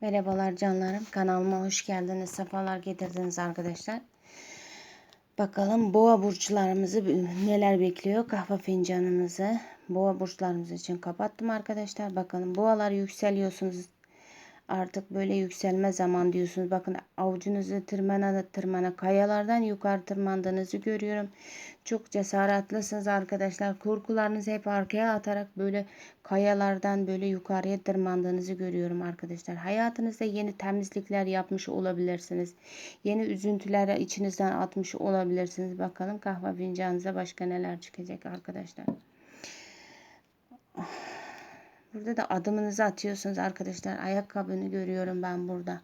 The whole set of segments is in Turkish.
Merhabalar canlarım. Kanalıma hoş geldiniz. Sefalar getirdiniz arkadaşlar. Bakalım boğa burçlarımızı neler bekliyor. Kahve fincanımızı boğa burçlarımız için kapattım arkadaşlar. Bakalım boğalar yükseliyorsunuz. Artık böyle yükselme zaman diyorsunuz. Bakın avucunuzu tırmana tırmana kayalardan yukarı tırmandığınızı görüyorum. Çok cesaretlısınız arkadaşlar. Korkularınızı hep arkaya atarak böyle kayalardan böyle yukarıya tırmandığınızı görüyorum arkadaşlar. Hayatınızda yeni temizlikler yapmış olabilirsiniz. Yeni üzüntüleri içinizden atmış olabilirsiniz. Bakalım kahve fincanınıza başka neler çıkacak arkadaşlar. Burada da adımınızı atıyorsunuz arkadaşlar. Ayakkabını görüyorum ben burada.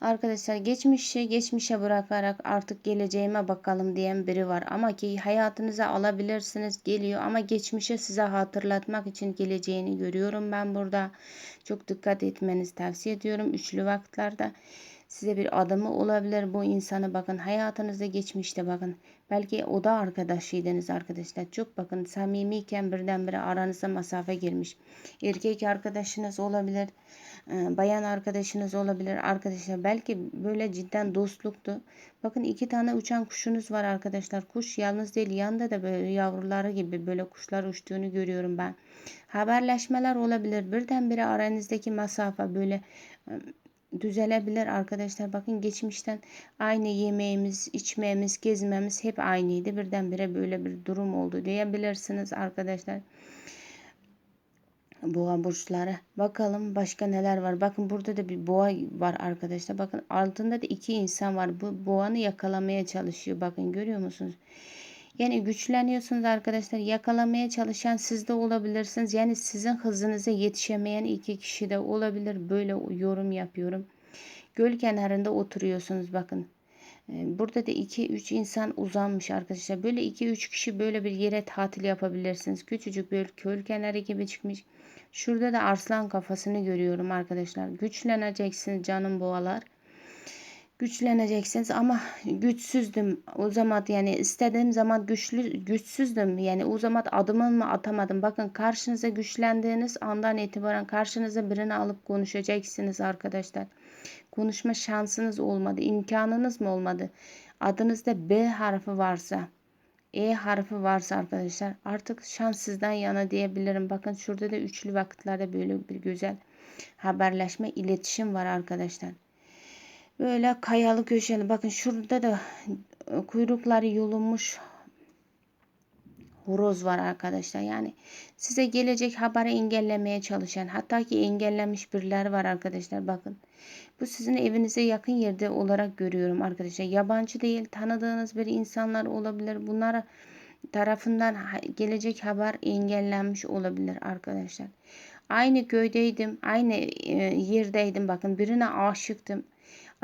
Arkadaşlar geçmişi geçmişe bırakarak artık geleceğime bakalım diyen biri var. Ama ki hayatınıza alabilirsiniz geliyor ama geçmişe size hatırlatmak için geleceğini görüyorum ben burada. Çok dikkat etmenizi tavsiye ediyorum. Üçlü vakitlerde size bir adımı olabilir. Bu insanı bakın hayatınızda geçmişte bakın. Belki o da arkadaşıydınız arkadaşlar. Çok bakın samimiyken birdenbire aranıza mesafe girmiş erkek arkadaşınız olabilir e, bayan arkadaşınız olabilir. Arkadaşlar belki böyle cidden dostluktu. Bakın iki tane uçan kuşunuz var arkadaşlar. Kuş yalnız değil yanında da böyle yavruları gibi böyle kuşlar uçtuğunu görüyorum ben. Haberleşmeler olabilir. Birdenbire aranızdaki mesafe böyle düzelebilir arkadaşlar. Bakın geçmişten aynı yemeğimiz, içmemiz, gezmemiz hep aynıydı. Birdenbire böyle bir durum oldu diyebilirsiniz arkadaşlar. Boğa burçları. Bakalım başka neler var. Bakın burada da bir boğa var arkadaşlar. Bakın altında da iki insan var. Bu boğanı yakalamaya çalışıyor. Bakın görüyor musunuz? Yani güçleniyorsunuz arkadaşlar. Yakalamaya çalışan siz de olabilirsiniz. Yani sizin hızınıza yetişemeyen iki kişi de olabilir. Böyle yorum yapıyorum. Göl kenarında oturuyorsunuz bakın. Ee, burada da 2-3 insan uzanmış arkadaşlar. Böyle 2-3 kişi böyle bir yere tatil yapabilirsiniz. Küçücük bir göl kenarı gibi çıkmış. Şurada da arslan kafasını görüyorum arkadaşlar. Güçleneceksiniz canım boğalar güçleneceksiniz. Ama güçsüzdüm. O zaman yani istediğim zaman güçlü güçsüzdüm. Yani o zaman adımımı atamadım? Bakın karşınıza güçlendiğiniz andan itibaren karşınıza birini alıp konuşacaksınız arkadaşlar. Konuşma şansınız olmadı imkanınız mı olmadı? Adınızda B harfi varsa E harfi varsa arkadaşlar artık şans sizden yana diyebilirim. Bakın şurada da üçlü vakitlerde böyle bir güzel haberleşme iletişim var arkadaşlar Böyle kayalı köşeli. Bakın şurada da e, kuyrukları yolunmuş horoz var arkadaşlar. Yani size gelecek haberi engellemeye çalışan hatta ki engellemiş birileri var arkadaşlar. Bakın bu sizin evinize yakın yerde olarak görüyorum arkadaşlar. Yabancı değil tanıdığınız bir insanlar olabilir. Bunlar tarafından gelecek haber engellenmiş olabilir arkadaşlar. Aynı köydeydim, aynı e, yerdeydim. Bakın birine aşıktım.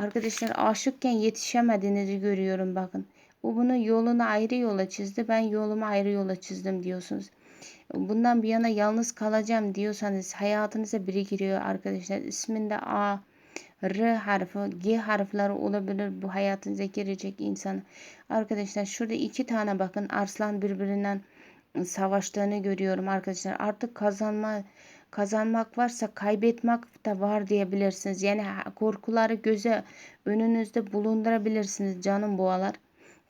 Arkadaşlar aşıkken yetişemediğinizi görüyorum bakın. O bunun yolunu ayrı yola çizdi. Ben yolumu ayrı yola çizdim diyorsunuz. Bundan bir yana yalnız kalacağım diyorsanız hayatınıza biri giriyor arkadaşlar. İsminde A, R harfi, G harfleri olabilir bu hayatınıza girecek insan. Arkadaşlar şurada iki tane bakın arslan birbirinden savaştığını görüyorum arkadaşlar. Artık kazanma kazanmak varsa kaybetmek de var diyebilirsiniz. Yani korkuları göze önünüzde bulundurabilirsiniz canım boğalar.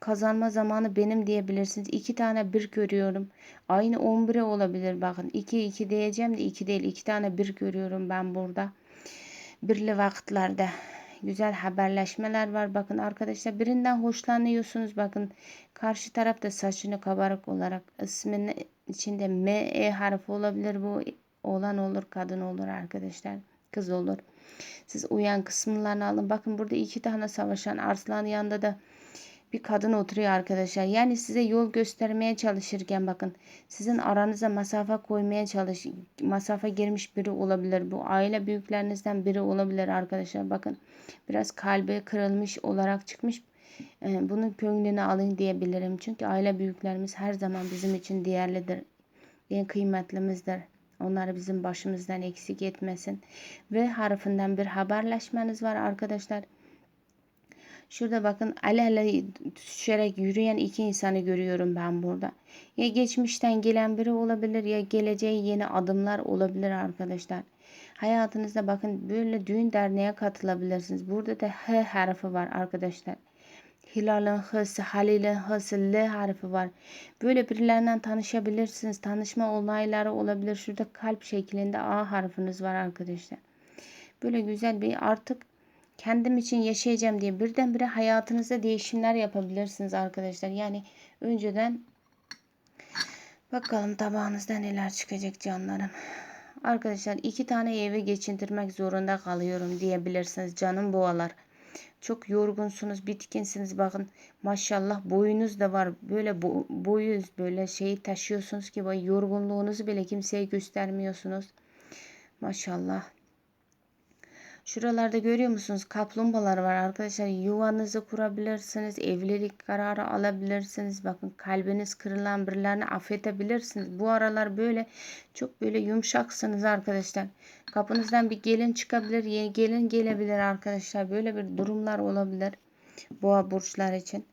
Kazanma zamanı benim diyebilirsiniz. İki tane bir görüyorum. Aynı 11'e olabilir bakın. 2 2 diyeceğim de 2 değil. 2 tane bir görüyorum ben burada. Birli vakitlerde güzel haberleşmeler var. Bakın arkadaşlar birinden hoşlanıyorsunuz. Bakın karşı tarafta saçını kabarık olarak isminin içinde M, E harfi olabilir bu Oğlan olur, kadın olur arkadaşlar. Kız olur. Siz uyan kısımlarını alın. Bakın burada iki tane savaşan arslan yanında da bir kadın oturuyor arkadaşlar. Yani size yol göstermeye çalışırken bakın sizin aranıza mesafe koymaya çalış mesafe girmiş biri olabilir. Bu aile büyüklerinizden biri olabilir arkadaşlar. Bakın biraz kalbi kırılmış olarak çıkmış. Ee, bunun gönlünü alın diyebilirim. Çünkü aile büyüklerimiz her zaman bizim için değerlidir. En kıymetlimizdir. Onları bizim başımızdan eksik etmesin. Ve harfinden bir haberleşmeniz var arkadaşlar. Şurada bakın alele düşerek yürüyen iki insanı görüyorum ben burada. Ya geçmişten gelen biri olabilir ya geleceğe yeni adımlar olabilir arkadaşlar. Hayatınızda bakın böyle düğün derneğe katılabilirsiniz. Burada da H harfi var arkadaşlar. Hilal'in H'si, Halil'in H'si, L harfi var. Böyle birilerinden tanışabilirsiniz. Tanışma olayları olabilir. Şurada kalp şeklinde A harfiniz var arkadaşlar. Böyle güzel bir artık kendim için yaşayacağım diye birdenbire hayatınızda değişimler yapabilirsiniz arkadaşlar. Yani önceden bakalım tabağınızda neler çıkacak canlarım. Arkadaşlar iki tane evi geçindirmek zorunda kalıyorum diyebilirsiniz canım boğalar. Çok yorgunsunuz, bitkinsiniz. Bakın maşallah boyunuz da var. Böyle bo boyu böyle şeyi taşıyorsunuz ki yorgunluğunuzu bile kimseye göstermiyorsunuz. Maşallah. Şuralarda görüyor musunuz? Kaplumbağalar var arkadaşlar. Yuvanızı kurabilirsiniz. Evlilik kararı alabilirsiniz. Bakın kalbiniz kırılan birilerini affedebilirsiniz. Bu aralar böyle çok böyle yumuşaksınız arkadaşlar. Kapınızdan bir gelin çıkabilir. Yeni gelin gelebilir arkadaşlar. Böyle bir durumlar olabilir. Boğa burçlar için.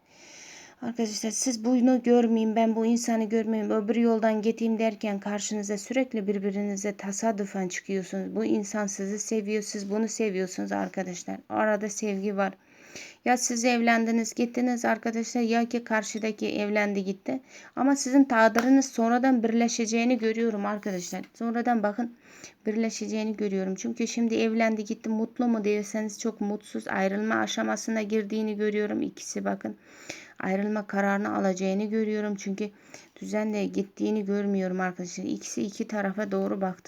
Arkadaşlar siz bunu görmeyeyim, ben bu insanı görmeyeyim, öbür yoldan gideyim derken karşınıza sürekli birbirinize tasadüfen çıkıyorsunuz. Bu insan sizi seviyor, siz bunu seviyorsunuz arkadaşlar. Arada sevgi var. Ya siz evlendiniz gittiniz arkadaşlar ya ki karşıdaki evlendi gitti. Ama sizin tağdırınız sonradan birleşeceğini görüyorum arkadaşlar. Sonradan bakın birleşeceğini görüyorum. Çünkü şimdi evlendi gitti mutlu mu diyorsanız çok mutsuz ayrılma aşamasına girdiğini görüyorum. İkisi bakın ayrılma kararını alacağını görüyorum. Çünkü düzenle gittiğini görmüyorum arkadaşlar. İkisi iki tarafa doğru baktı.